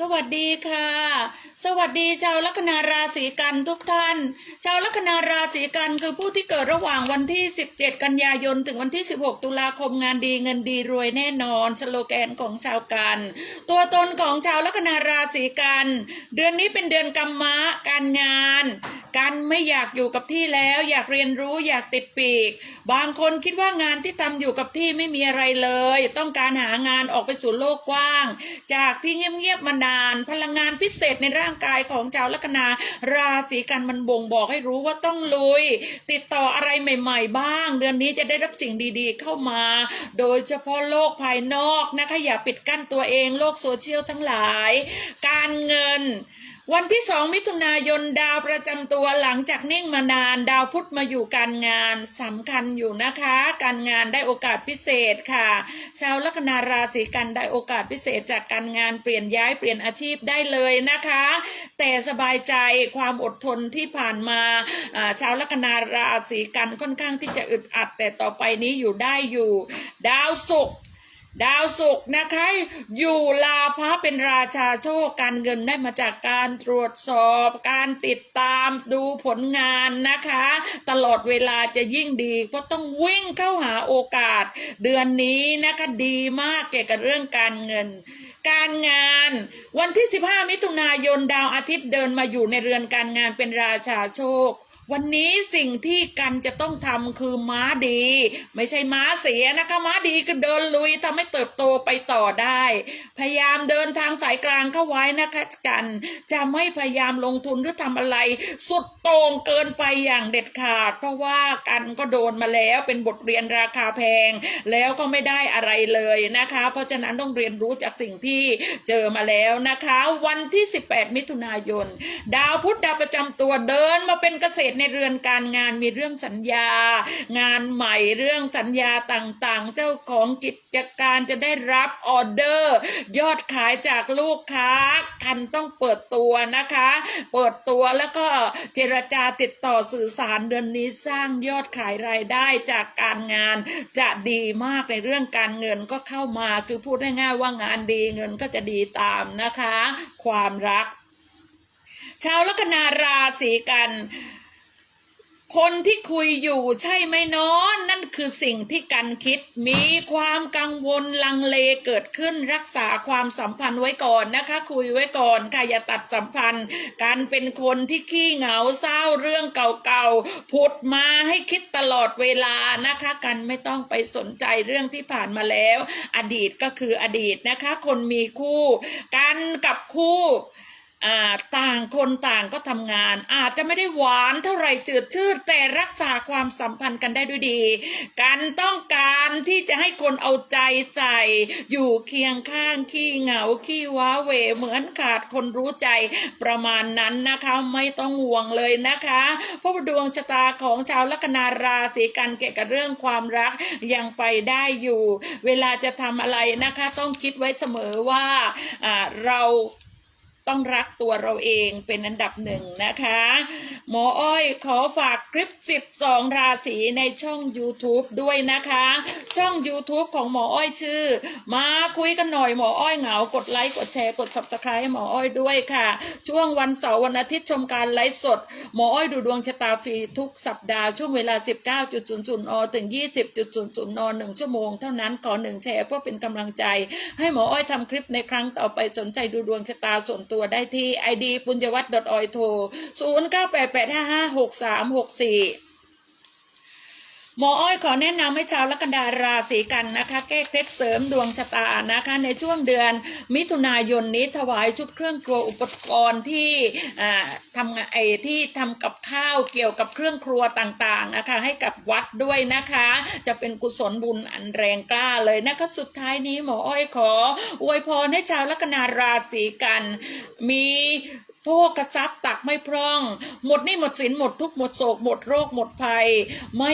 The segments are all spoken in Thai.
สวัสดีค่ะ สวัสดีชาวลัคนาราศีกันทุกท่าน ชาวลัคนาราศีกันคือผู้ที่เกิดระหว่างวันที่ 17 กันยายน ถึงวันที่ 16 ตุลาคมงานดีเงินดีรวยแน่นอน สโลแกนของชาวกัน ตัวตนของชาวลัคนาราศีกัน เดือนนี้เป็นเดือนกรรมะการงาน กันไม่อยากอยู่กับที่แล้ว อยากเรียนรู้อยากติดปีก บางคนคิดว่างานที่ทำอยู่กับที่ไม่มีอะไรเลย ต้องการหางานออกไปสู่โลกกว้าง จากที่เงียบๆมานาน พลังงานพิเศษในร่างกายของชาวลัคนาราศีกันมันบ่งบอกให้รู้ว่าต้องลุย ติดต่ออะไรใหม่ ๆ บ้าง เดือนนี้จะได้รับสิ่งดีๆ เข้ามา โดยเฉพาะโลกภายนอกนะคะอย่าปิดกั้นตัวเองโลกโซเชียลทั้งหลาย การเงิน วันที่สองมิถุนายนดาวประจำตัวหลังจากนิ่งมานาน ดาวพุธมาอยู่การงานสำคัญอยู่นะคะ การงานได้โอกาสพิเศษค่ะ ชาวลัคนาราศีกันได้โอกาสพิเศษจากการงานเปลี่ยนย้ายเปลี่ยนอาชีพได้เลยนะคะ แต่สบายใจความอดทนที่ผ่านมาอ่าชาวลัคนาราศีกันค่อนข้างที่จะอึดอัด แต่ต่อไปนี้อยู่ได้อยู่ ดาวศุกร์ ดาวศุกร์นะคะ อยู่ลาพระเป็นราชาโชคการเงินได้มาจากการตรวจสอบ การติดตามดูผลงานนะคะ ตลอดเวลาจะยิ่งดีเพราะต้องวิ่งเข้าหาโอกาส เดือนนี้นะคะดีมากเกี่ยวกับเรื่องการเงิน การงานวันที่ 15 มิถุนายนดาวอาทิตย์เดินมาอยู่ในเรือนการงานเป็นราชาโชค วันนี้สิ่งที่กันจะต้องทำคือม้าดี ไม่ใช่ม้าเสียนะคะม้าดีคือเดินลุยทำให้เติบโตไปต่อได้ พยายามเดินทางสายกลางเข้าไว้นะคะกัน จะไม่พยายามลงทุนหรือทำอะไร สุดโต่งเกินไปอย่างเด็ดขาด เพราะว่ากันก็โดนมาแล้วเป็นบทเรียนราคาแพง แล้วก็ไม่ได้อะไรเลยนะคะ เพราะฉะนั้นต้องเรียนรู้จากสิ่งที่เจอมาแล้วนะคะ วันที่ 18 มิถุนายน ดาวพุธดาวประจำตัวเดินมาเป็นเกษตรในเรือนการงานมีเรื่องสัญญา งานใหม่เรื่องสัญญาต่างๆ เจ้าของกิจการจะได้รับออเดอร์ ยอดขายจากลูกค้ากันต้องเปิดตัวนะคะ เปิดตัวแล้วก็เจรจาติดต่อสื่อสารเดือนนี้สร้างยอดขายรายได้จากการงานจะดีมากในเรื่องการเงินก็เข้ามาคือพูดง่ายๆว่างานดีเงินก็จะดีตามนะคะ ความรักชาวลัคนาราศีกัน คนที่คุยอยู่ใช่ไหมน้อน นั่นคือสิ่งที่กันคิด มีความกังวลลังเลเกิดขึ้นรักษาความสัมพันธ์ไว้ก่อนนะคะ คุยไว้ก่อนค่ะอย่าตัดสัมพันธ์ การเป็นคนที่ขี้เหงาเศร้าเรื่องเก่าๆผุดมาให้คิดตลอดเวลานะคะ กันไม่ต้องไปสนใจเรื่องที่ผ่านมาแล้ว อดีตก็คืออดีตนะคะ คนมีคู่ กันกับคู่ ต่างคนต่างก็ทำงาน อาจจะไม่ได้หวานเท่าไหร่จืดชืดแต่รักษาความสัมพันธ์กันได้ด้วยดี กันต้องการที่จะให้คนเอาใจใส่ อยู่เคียงข้างขี้เหงาขี้ว้าเหวเหมือนขาดคนรู้ใจประมาณนั้นนะคะไม่ต้องห่วงเลยนะคะเพราะดวงชะตาของชาวลัคนาราศีกันเกี่ยวกับเรื่องความรักยังไปได้อยู่ เวลาจะทำอะไรนะคะ ต้องคิดไว้เสมอว่าเรา ต้องรักตัวเราเองเป็นอันดับหนึ่งนะคะ หมออ้อยขอฝากคลิป 12 ราศีในช่อง YouTube ด้วยนะคะ ช่อง YouTube ของหมออ้อยชื่อ มาคุยกันหน่อยหมออ้อยเหงา กดไลค์กดแชร์กด Subscribe ให้หมออ้อยด้วยค่ะ ช่วงวันเสาร์วันอาทิตย์ชมการไลฟ์สด หมออ้อยดูดวงชะตาฟรีทุกสัปดาห์ช่วงเวลา 19.00นถึง 20.00นหนึ่งชั่วโมง เท่านั้นขอหนึ่งแชร์เพื่อเป็นกำลังใจ ให้หมออ้อยทำคลิปในครั้งต่อไปสนใจดูดวงชะตาส่วนตัวได้ที่ id ปุญญวัฒน์ .oi โทร0988556364 หมออ้อยขอแนะนำให้ชาวลัคนาราศีกันนะคะ แก้เคล็ดเสริมดวงชะตานะคะ ในช่วงเดือนมิถุนายนนี้ถวายชุดเครื่องครัวอุปกรณ์ที่อ่าทำไอ้ที่ทำกับข้าวเกี่ยวกับเครื่องครัวต่างๆนะคะ ให้กับวัดด้วยนะคะ จะเป็นกุศลบุญอันแรงกล้าเลยนะคะสุดท้ายนี้หมออ้อยขออวยพรให้ชาวลัคนาราศีกันมีโภกทรัพย์ตักไม่พร่อง หมดนี่หมดสินหมดทุกข์หมดโศกหมดโรคหมดภัย ไม่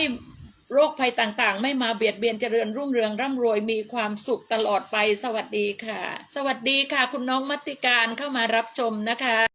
โรคภัยต่างๆ ไม่มาเบียดเบียนเจริญรุ่งเรืองร่ำรวยมีความสุขตลอดไป สวัสดีค่ะ สวัสดีค่ะ คุณน้องมัติการเข้ามารับชมนะคะ